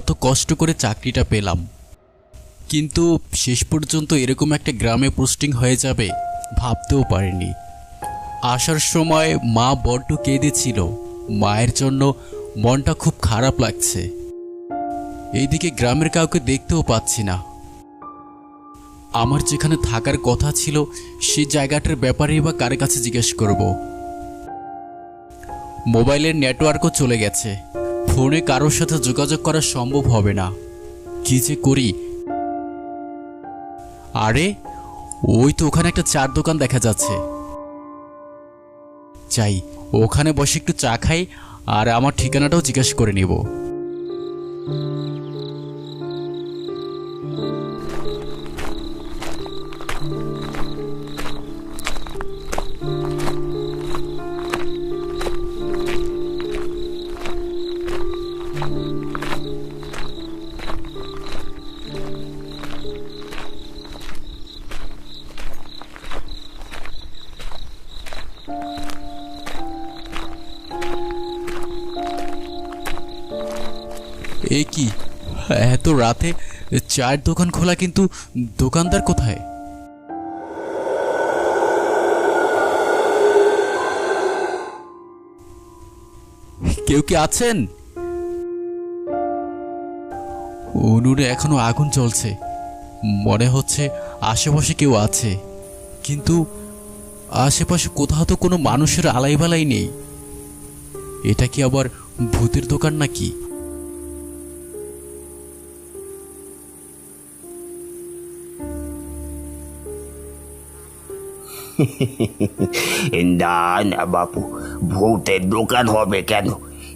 কষ্ট করে চাকরিটা পেলাম। কিন্তু শেষ পর্যন্ত এরকম একটা গ্রামে পোস্টিং হয়ে যাবে ভাবতেও পারিনি। আসার সময় মা বড্ড কেঁদেছিল। মায়ের জন্য মনটা খুব খারাপ লাগছে। এইদিকে গ্রামের কাউকে দেখতেও পাচ্ছি না। আমার যেখানে থাকার কথা ছিল সেই জায়গাটার ব্যাপারেই বা কার কাছে জিজ্ঞেস করব। মোবাইলের নেটওয়ার্কও চলে গেছে। ফোনে কারোর সাথে যোগাযোগ করা সম্ভব হবে না। কি যে করি? আরে, ওই তো ওখানে একটা চার দোকান দেখা যাচ্ছে। চাই ওখানে বসে একটু চা খাই, আর আমার ঠিকানাটাও জিজ্ঞাসা করে নিব। এ কি? এত রাতে চায়ের দোকান খোলা কিন্তু দোকানদার কোথায়? কেউ কি আছেন? উনুনে এখনও আগুন চলছে মনে হচ্ছে আশেপাশে কেউ আছে। কিন্তু আশেপাশে কোথাও তো কোনো মানুষের আলাইবালাই নেই। এটা কি আবার ভূতের দোকান নাকি? না না বাপু, ভূতের দোকান হবে কেন?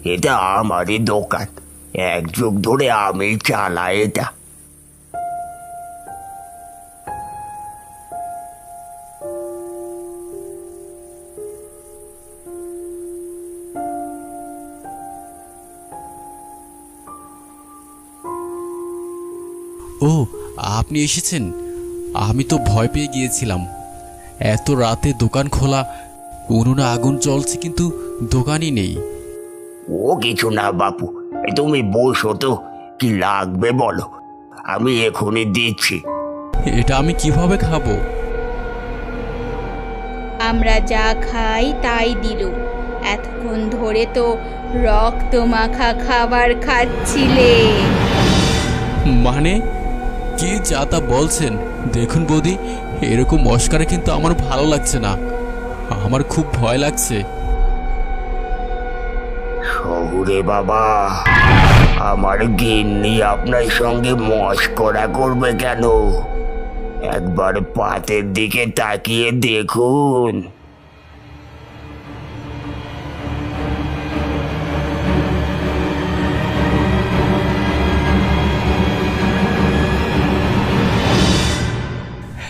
এটা আমারই দোকান। এক যুগ ধরে আমি চালাই এটা। ও, আপনি এসেছেন। আমি তো ভয় পেয়ে গিয়েছিলাম। এত রাতে দোকান খোলা। উনুনে আগুন জ্বলছে কিন্তু দোকানই নেই। ও কিছু না বাপু। তুমি বসো তো কি লাগবে বলো। আমি এখনই দিচ্ছি। এটা আমি কীভাবে খাব? আমরা যা খাই তাই দিল। এতক্ষণ ধরে তো রক্ত মাখা খাবার খাচ্ছিলে। মানে? কি যা তা বলছেন? দেখুন বৌদি এরকম মস্কারে কিন্তু আমার ভালো লাগছে না। আমার খুব ভয় লাগছে। শহুরে বাবা, আমার গিন্নি আপনার সঙ্গে মস্করা করবে কেন? একবার পাতের দিকে তাকিয়ে দেখুন।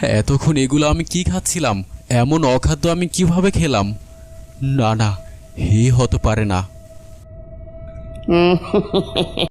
এতক্ষণ এগুলো আমি কি খাচ্ছিলাম? এমন অখাদ্য আমি কীভাবে খেলাম? না না, হে হতে পারে না।